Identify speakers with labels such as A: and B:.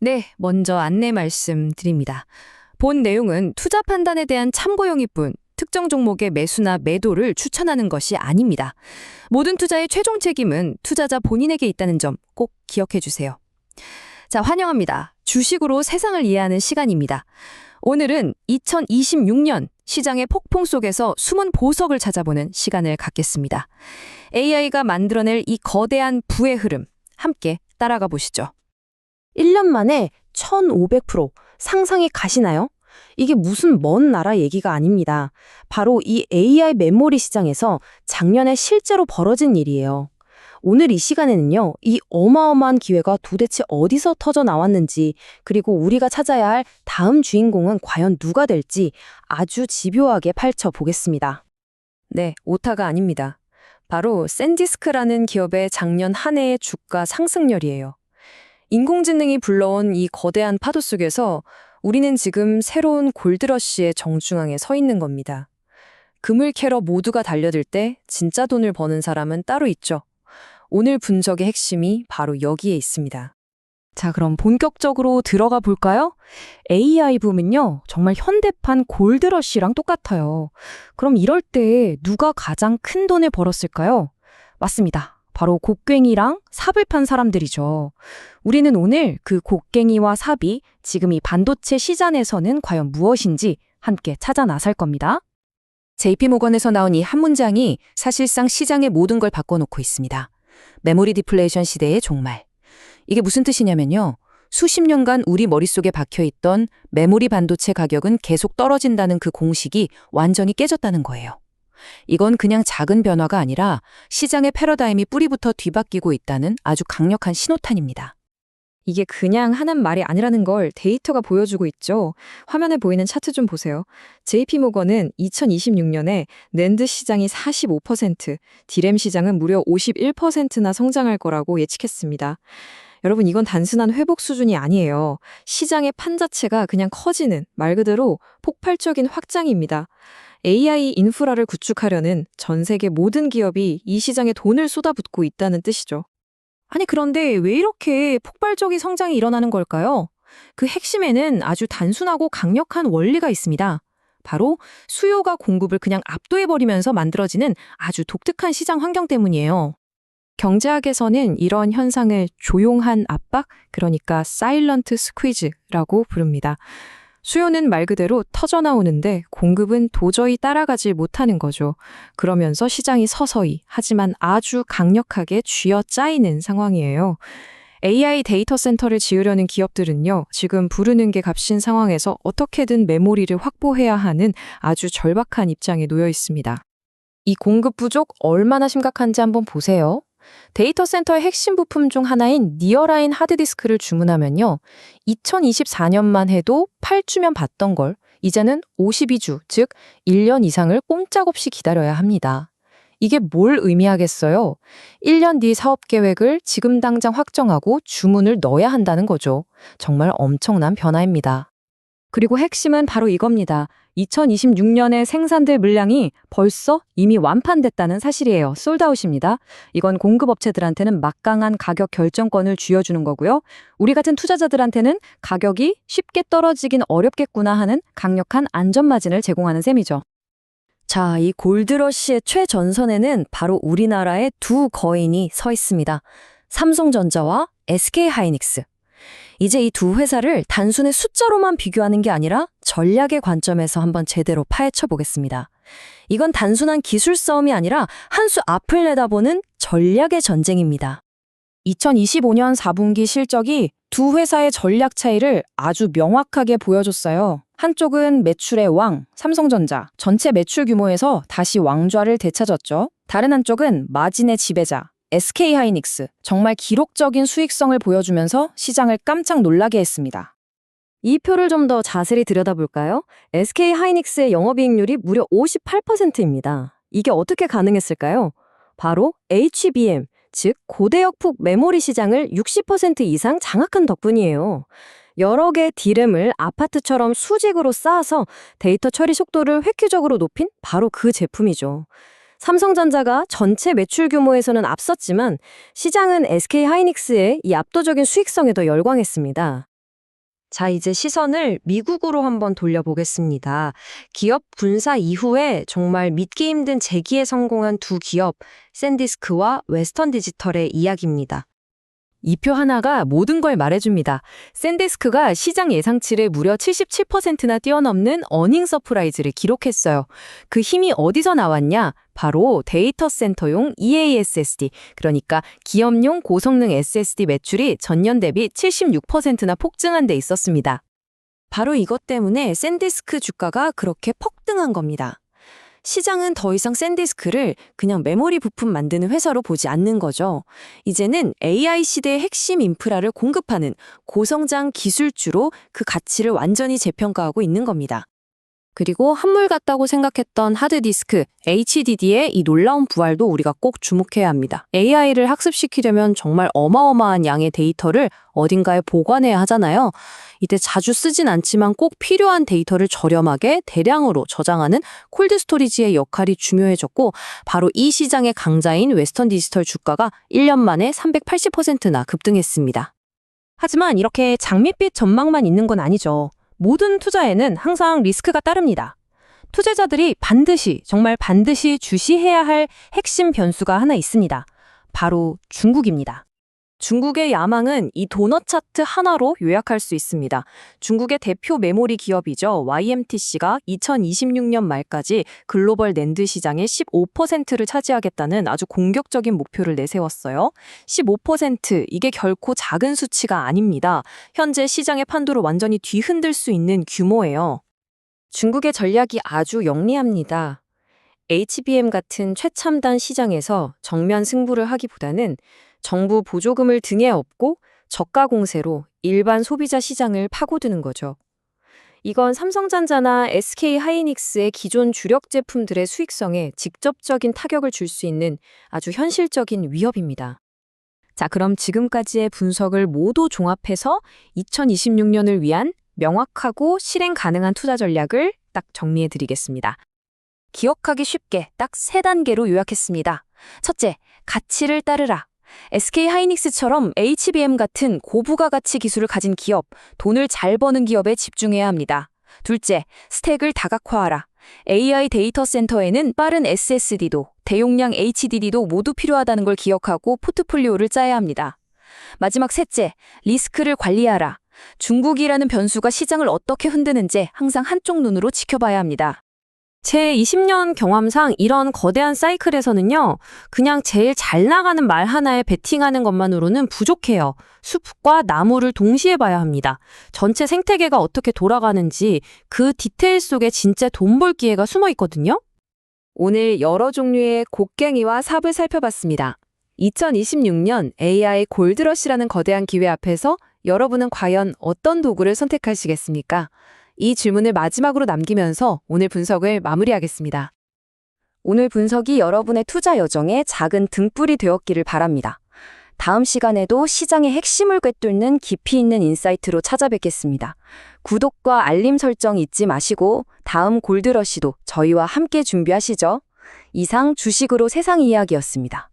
A: 네, 먼저 안내 말씀드립니다. 본 내용은 투자 판단에 대한 참고용일 뿐 특정 종목의 매수나 매도를 추천하는 것이 아닙니다. 모든 투자의 최종 책임은 투자자 본인에게 있다는 점 꼭 기억해 주세요. 자, 환영합니다. 주식으로 세상을 이해하는 시간입니다. 오늘은 2026년 시장의 폭풍 속에서 숨은 보석을 찾아보는 시간을 갖겠습니다. AI가 만들어낼 이 거대한 부의 흐름 함께 따라가 보시죠.
B: 1년 만에 1500% 상상이 가시나요? 이게 무슨 먼 나라 얘기가 아닙니다. 바로 이 AI 메모리 시장에서 작년에 실제로 벌어진 일이에요. 오늘 이 시간에는요, 이 어마어마한 기회가 도대체 어디서 터져 나왔는지, 그리고 우리가 찾아야 할 다음 주인공은 과연 누가 될지 아주 집요하게 파헤쳐 보겠습니다.
A: 네, 오타가 아닙니다. 바로 샌디스크라는 기업의 작년 한 해의 주가 상승률이에요. 인공지능이 불러온 이 거대한 파도 속에서 우리는 지금 새로운 골드러시의 정중앙에 서 있는 겁니다. 금을 캐러 모두가 달려들 때 진짜 돈을 버는 사람은 따로 있죠. 오늘 분석의 핵심이 바로 여기에 있습니다.
B: 자, 그럼 본격적으로 들어가 볼까요? AI 붐은요, 정말 현대판 골드러시랑 똑같아요. 그럼 이럴 때 누가 가장 큰 돈을 벌었을까요? 맞습니다. 바로 곡괭이랑 삽을 판 사람들이죠. 우리는 오늘 그 곡괭이와 삽이 지금 이 반도체 시장에서는 과연 무엇인지 함께 찾아 나설 겁니다.
A: JP모건에서 나온 이 한 문장이 사실상 시장의 모든 걸 바꿔놓고 있습니다. 메모리 디플레이션 시대의 종말. 이게 무슨 뜻이냐면요. 수십 년간 우리 머릿속에 박혀있던 메모리 반도체 가격은 계속 떨어진다는 그 공식이 완전히 깨졌다는 거예요. 이건 그냥 작은 변화가 아니라 시장의 패러다임이 뿌리부터 뒤바뀌고 있다는 아주 강력한 신호탄입니다.
C: 이게 그냥 하는 말이 아니라는 걸 데이터가 보여주고 있죠. 화면에 보이는 차트 좀 보세요. JP모건은 2026년에 낸드 시장이 45%, 디램 시장은 무려 51%나 성장할 거라고 예측했습니다. 여러분 이건 단순한 회복 수준이 아니에요. 시장의 판 자체가 그냥 커지는 말 그대로 폭발적인 확장입니다. AI 인프라를 구축하려는 전 세계 모든 기업이 이 시장에 돈을 쏟아붓고 있다는 뜻이죠.
B: 아니, 그런데 왜 이렇게 폭발적인 성장이 일어나는 걸까요? 그 핵심에는 아주 단순하고 강력한 원리가 있습니다. 바로 수요가 공급을 그냥 압도해버리면서 만들어지는 아주 독특한 시장 환경 때문이에요. 경제학에서는 이런 현상을 조용한 압박, 그러니까 사일런트 스퀴즈라고 부릅니다. 수요는 말 그대로 터져나오는데 공급은 도저히 따라가지 못하는 거죠. 그러면서 시장이 서서히 하지만 아주 강력하게 쥐어 짜이는 상황이에요. AI 데이터 센터를 지으려는 기업들은요, 지금 부르는 게 값인 상황에서 어떻게든 메모리를 확보해야 하는 아주 절박한 입장에 놓여 있습니다. 이 공급 부족 얼마나 심각한지 한번 보세요. 데이터 센터의 핵심 부품 중 하나인 니어라인 하드디스크를 주문하면요. 2024년만 해도 8주면 받던 걸 이제는 52주, 즉 1년 이상을 꼼짝없이 기다려야 합니다. 이게 뭘 의미하겠어요? 1년 뒤 사업 계획을 지금 당장 확정하고 주문을 넣어야 한다는 거죠. 정말 엄청난 변화입니다. 그리고 핵심은 바로 이겁니다. 2026년에 생산될 물량이 벌써 이미 완판됐다는 사실이에요. 솔드아웃입니다. 이건 공급업체들한테는 막강한 가격 결정권을 쥐어주는 거고요. 우리 같은 투자자들한테는 가격이 쉽게 떨어지긴 어렵겠구나 하는 강력한 안전마진을 제공하는 셈이죠.
A: 자, 이 골드러시의 최전선에는 바로 우리나라의 두 거인이 서 있습니다. 삼성전자와 SK하이닉스. 이제 이 두 회사를 단순히 숫자로만 비교하는 게 아니라 전략의 관점에서 한번 제대로 파헤쳐 보겠습니다. 이건 단순한 기술 싸움이 아니라 한 수 앞을 내다보는 전략의 전쟁입니다.
B: 2025년 4분기 실적이 두 회사의 전략 차이를 아주 명확하게 보여줬어요. 한쪽은 매출의 왕, 삼성전자, 전체 매출 규모에서 다시 왕좌를 되찾았죠. 다른 한쪽은 마진의 지배자, SK하이닉스, 정말 기록적인 수익성을 보여주면서 시장을 깜짝 놀라게 했습니다.
A: 이 표를 좀 더 자세히 들여다볼까요? SK 하이닉스의 영업이익률이 무려 58%입니다. 이게 어떻게 가능했을까요? 바로 HBM, 즉 고대역폭 메모리 시장을 60% 이상 장악한 덕분이에요. 여러 개의 디램을 아파트처럼 수직으로 쌓아서 데이터 처리 속도를 획기적으로 높인 바로 그 제품이죠. 삼성전자가 전체 매출 규모에서는 앞섰지만 시장은 SK 하이닉스의 이 압도적인 수익성에 더 열광했습니다.
D: 자, 이제 시선을 미국으로 한번 돌려보겠습니다. 기업 분사 이후에 정말 믿기 힘든 재기에 성공한 두 기업, 샌디스크와 웨스턴 디지털의 이야기입니다.
B: 이 표 하나가 모든 걸 말해줍니다. 샌디스크가 시장 예상치를 무려 77%나 뛰어넘는 어닝 서프라이즈를 기록했어요. 그 힘이 어디서 나왔냐? 바로 데이터 센터용 EASSD, 그러니까 기업용 고성능 SSD 매출이 전년 대비 76%나 폭증한 데 있었습니다.
D: 바로 이것 때문에 샌디스크 주가가 그렇게 폭등한 겁니다. 시장은 더 이상 샌디스크를 그냥 메모리 부품 만드는 회사로 보지 않는 거죠. 이제는 AI 시대의 핵심 인프라를 공급하는 고성장 기술주로 그 가치를 완전히 재평가하고 있는 겁니다. 그리고 한물 같다고 생각했던 하드디스크, HDD의 이 놀라운 부활도 우리가 꼭 주목해야 합니다. AI를 학습시키려면 정말 어마어마한 양의 데이터를 어딘가에 보관해야 하잖아요. 이때 자주 쓰진 않지만 꼭 필요한 데이터를 저렴하게 대량으로 저장하는 콜드 스토리지의 역할이 중요해졌고 바로 이 시장의 강자인 웨스턴 디지털 주가가 1년 만에 380%나 급등했습니다.
B: 하지만 이렇게 장밋빛 전망만 있는 건 아니죠. 모든 투자에는 항상 리스크가 따릅니다. 투자자들이 반드시, 정말 반드시 주시해야 할 핵심 변수가 하나 있습니다. 바로 중국입니다.
D: 중국의 야망은 이 도넛 차트 하나로 요약할 수 있습니다. 중국의 대표 메모리 기업이죠. YMTC가 2026년 말까지 글로벌 낸드 시장의 15%를 차지하겠다는 아주 공격적인 목표를 내세웠어요. 15% 이게 결코 작은 수치가 아닙니다. 현재 시장의 판도를 완전히 뒤흔들 수 있는 규모예요. 중국의 전략이 아주 영리합니다. HBM 같은 최첨단 시장에서 정면 승부를 하기보다는 정부 보조금을 등에 업고 저가 공세로 일반 소비자 시장을 파고드는 거죠. 이건 삼성전자나 SK 하이닉스의 기존 주력 제품들의 수익성에 직접적인 타격을 줄 수 있는 아주 현실적인 위협입니다. 자, 그럼 지금까지의 분석을 모두 종합해서 2026년을 위한 명확하고 실행 가능한 투자 전략을 딱 정리해 드리겠습니다. 기억하기 쉽게 딱 세 단계로 요약했습니다. 첫째, 가치를 따르라. SK 하이닉스처럼 HBM 같은 고부가 가치 기술을 가진 기업, 돈을 잘 버는 기업에 집중해야 합니다. 둘째, 스택을 다각화하라. AI 데이터 센터에는 빠른 SSD도, 대용량 HDD도 모두 필요하다는 걸 기억하고 포트폴리오를 짜야 합니다. 마지막 셋째, 리스크를 관리하라. 중국이라는 변수가 시장을 어떻게 흔드는지 항상 한쪽 눈으로 지켜봐야 합니다. 제 20년 경험상 이런 거대한 사이클에서는요, 그냥 제일 잘 나가는 말 하나에 베팅하는 것만으로는 부족해요. 숲과 나무를 동시에 봐야 합니다. 전체 생태계가 어떻게 돌아가는지 그 디테일 속에 진짜 돈 벌 기회가 숨어 있거든요. 오늘 여러 종류의 곡괭이와 삽을 살펴봤습니다. 2026년 AI 골드러시라는 거대한 기회 앞에서 여러분은 과연 어떤 도구를 선택하시겠습니까? 이 질문을 마지막으로 남기면서 오늘 분석을 마무리하겠습니다. 오늘 분석이 여러분의 투자 여정에 작은 등불이 되었기를 바랍니다. 다음 시간에도 시장의 핵심을 꿰뚫는 깊이 있는 인사이트로 찾아뵙겠습니다. 구독과 알림 설정 잊지 마시고 다음 골드러시도 저희와 함께 준비하시죠. 이상 주식으로 세상 이야기였습니다.